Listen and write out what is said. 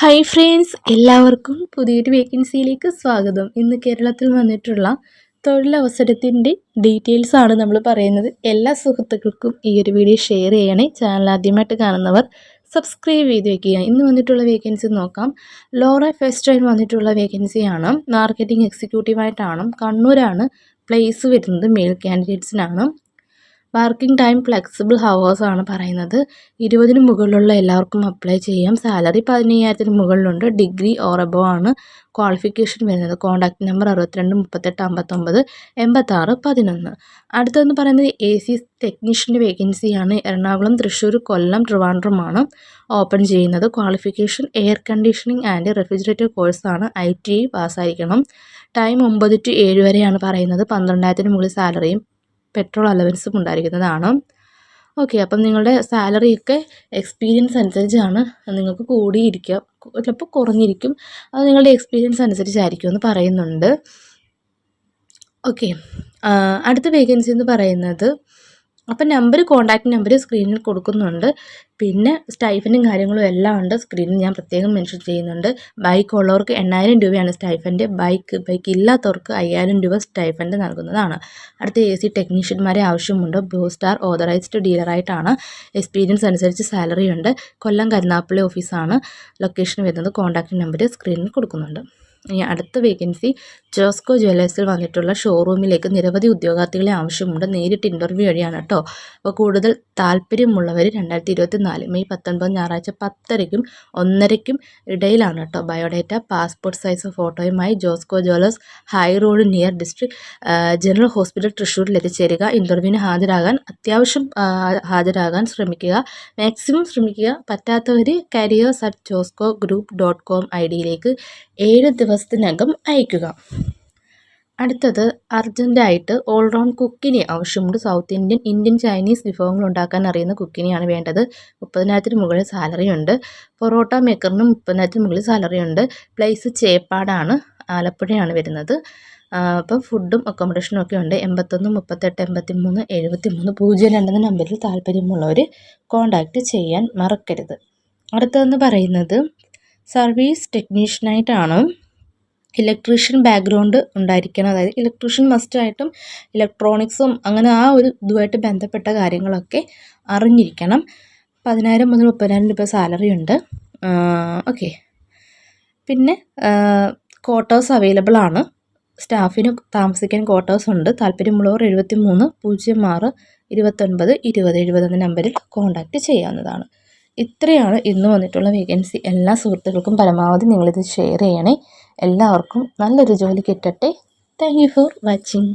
Hi friends എല്ലാവർക്കും പുതിയൊരു വേക്കൻസിയിലേക്ക് സ്വാഗതം. ഇന്ന് കേരളത്തിൽ വന്നിട്ടുള്ള തൊഴിലവസരത്തിന്റെ ഡീറ്റെയിൽസ് ആണ് നമ്മൾ പറയുന്നത്. എല്ലാ സുഹൃത്തുക്കൾക്കും ഈ ഒരു വീഡിയോ ഷെയർ ചെയ്യണേ. ചാനൽ ആദ്യമായിട്ട് കാണുന്നവർ സബ്സ്ക്രൈബ് ചെയ്ത് വെക്കുക. ഇന്ന് വന്നിട്ടുള്ള വേക്കൻസി നോക്കാം. ലോറ ഫസ്റ്റ് ടൈം വന്നിട്ടുള്ള വേക്കൻസിയാണ് മാർക്കറ്റിംഗ് എക്സിക്യൂട്ടീവായിട്ടാണ് കണ്ണൂരാണ്. പ്ലേസ് വരുന്നത്. മെയിൽ കാൻഡിഡേറ്റ്സിനാണ് വർക്കിംഗ് ടൈം ഫ്ലെക്സിബിൾ ഹവേഴ്സ് ആണ് പറയുന്നത്. ഇരുപതിന് മുകളിലുള്ള എല്ലാവർക്കും അപ്ലൈ ചെയ്യാം. സാലറി പതിനയ്യായിരത്തിന് മുകളിലുണ്ട്. ഡിഗ്രി ഓർ എബോ ആണ് ക്വാളിഫിക്കേഷൻ വരുന്നത്. കോൺടാക്ട് നമ്പർ അറുപത്തിരണ്ട് മുപ്പത്തെട്ട് അമ്പത്തൊമ്പത് എൺപത്താറ് പതിനൊന്ന്. അടുത്തതെന്ന് പറയുന്നത് എ സി ടെക്നീഷ്യന്റെ വേക്കൻസിയാണ്. എറണാകുളം തൃശ്ശൂർ കൊല്ലം ട്രിവാൻഡ്രമാണ് ഓപ്പൺ ചെയ്യുന്നത്. Qualification air conditioning and refrigerator കോഴ്സാണ് ഐ ടി ഐ പാസ്സായിരിക്കണം. ടൈം ഒമ്പത് ടു ഏഴ് വരെയാണ് പറയുന്നത്. പന്ത്രണ്ടായിരത്തിന് മുകളിൽ സാലറിയും പെട്രോൾ അലവൻസും ഉണ്ടായിരിക്കുന്നതാണ്. ഓക്കെ അപ്പം നിങ്ങളുടെ സാലറിയൊക്കെ എക്സ്പീരിയൻസ് അനുസരിച്ചാണ് നിങ്ങൾക്ക് കൂടിയിരിക്കുക. ചിലപ്പോൾ കുറഞ്ഞിരിക്കും. അത് നിങ്ങളുടെ എക്സ്പീരിയൻസ് അനുസരിച്ചായിരിക്കും എന്ന് പറയുന്നുണ്ട്. ഓക്കെ അടുത്ത വേക്കൻസി എന്ന് പറയുന്നത് അപ്പം നമ്പർ കോൺടാക്റ്റ് നമ്പർ സ്ക്രീനിൽ കൊടുക്കുന്നുണ്ട്. പിന്നെ സ്റ്റൈഫനും കാര്യങ്ങളും എല്ലാം ഉണ്ട്. സ്ക്രീനിൽ ഞാൻ പ്രത്യേകം മെൻഷൻ ചെയ്യുന്നുണ്ട്. ബൈക്ക് ഉള്ളവർക്ക് എണ്ണായിരം രൂപയാണ് സ്റ്റൈഫന്റെ. ബൈക്ക് ബൈക്ക് ഇല്ലാത്തവർക്ക് അയ്യായിരം രൂപ സ്റ്റൈഫന്റെ നൽകുന്നതാണ്. അടുത്ത എ സി ടെക്നീഷ്യന്മാരെ ആവശ്യമുണ്ട്. ബ്ലൂ സ്റ്റാർ ഓതറൈസ്ഡ് ഡീലറായിട്ടാണ്. എക്സ്പീരിയൻസ് അനുസരിച്ച് സാലറി ഉണ്ട്. കൊല്ലം കരുനാപ്പള്ളി ഓഫീസാണ്. ലൊക്കേഷൻ വരുന്നത് കോൺടാക്റ്റ് നമ്പർ സ്ക്രീനിൽ കൊടുക്കുന്നുണ്ട്. ഇനി അടുത്ത വേക്കൻസി ജോസ്കോ ജ്വല്ലേഴ്സിൽ വന്നിട്ടുള്ള ഷോറൂമിലേക്ക് നിരവധി ഉദ്യോഗാർത്ഥികളെ ആവശ്യമുണ്ട്. നേരിട്ട് ഇന്റർവ്യൂ വഴിയാണ് കേട്ടോ. അപ്പോൾ കൂടുതൽ താല്പര്യമുള്ളവർ രണ്ടായിരത്തി ഇരുപത്തി നാല് മെയ് പത്തൊൻപത് ഞായറാഴ്ച പത്തരയ്ക്കും ഒന്നരയ്ക്കും ഇടയിലാണ് കേട്ടോ. Biodata passport size ഫോട്ടോയുമായി Josco jewellers high road near district general hospital തൃശ്ശൂരിൽ എത്തിച്ചേരുക. ഇന്റർവ്യൂവിന് ഹാജരാകാൻ അത്യാവശ്യം ഹാജരാകാൻ ശ്രമിക്കുക. മാക്സിമം ശ്രമിക്കുക. പറ്റാത്തവർ careers at Josco group dot com I ഡിയിലേക്ക് ഏഴ് ദിവസത്തിനകം അയക്കുക അടുത്തത് അർജന്റായിട്ട് ഓൾറൗണ്ട് കുക്കിനെ ആവശ്യമുണ്ട്. സൗത്ത് ഇന്ത്യൻ ഇന്ത്യൻ ചൈനീസ് വിഭവങ്ങൾ ഉണ്ടാക്കാൻ അറിയുന്ന കുക്കിനെയാണ് വേണ്ടത്. മുപ്പതിനായിരത്തിന് മുകളിൽ സാലറി ഉണ്ട്. പൊറോട്ട മേക്കറിനും മുപ്പതിനായിരത്തിന് മുകളിൽ സാലറി ഉണ്ട്. പ്ലേസ് ചേപ്പാടാണ് ആലപ്പുഴയാണ് വരുന്നത്. അപ്പം ഫുഡും അക്കോമഡേഷനും ഒക്കെ ഉണ്ട്. എൺപത്തൊന്ന് മുപ്പത്തെട്ട് എൺപത്തി മൂന്ന് എഴുപത്തി മൂന്ന് പൂജ്യം രണ്ടെന്ന നമ്പറിൽ താല്പര്യമുള്ളവർ കോൺടാക്റ്റ് ചെയ്യാൻ മറക്കരുത്. അടുത്തതെന്ന് പറയുന്നത് സർവീസ് ടെക്നീഷ്യനായിട്ടാണ് ഇലക്ട്രീഷ്യൻ ബാക്ക്ഗ്രൗണ്ട് ഉണ്ടായിരിക്കണം. അതായത് ഇലക്ട്രീഷ്യൻ മസ്റ്റായിട്ടും ഇലക്ട്രോണിക്സും അങ്ങനെ ആ ഒരു ഇതുമായിട്ട് ബന്ധപ്പെട്ട കാര്യങ്ങളൊക്കെ അറിഞ്ഞിരിക്കണം. പതിനായിരം മുതൽ മുപ്പതിനായിരം രൂപ സാലറി ഉണ്ട്. ഓക്കെ പിന്നെ ക്വാർട്ടേഴ്സ് അവൈലബിൾ ആണ്. സ്റ്റാഫിന് താമസിക്കാൻ ക്വാർട്ടേഴ്സ് ഉണ്ട്. താല്പര്യമുള്ളവർ എഴുപത്തി മൂന്ന് പൂജ്യം ആറ് ഇരുപത്തൊൻപത് ഇരുപത് എഴുപത് എന്ന നമ്പറിൽ കോൺടാക്റ്റ് ചെയ്യാവുന്നതാണ്. ഇത്രയാണ് ഇന്ന് വന്നിട്ടുള്ള വേക്കൻസി. എല്ലാ സുഹൃത്തുക്കൾക്കും പരമാവധി നിങ്ങളിത് ഷെയർ ചെയ്യണേ. എല്ലാവർക്കും നല്ലൊരു ജോലി കിട്ടട്ടെ. Thank you for watching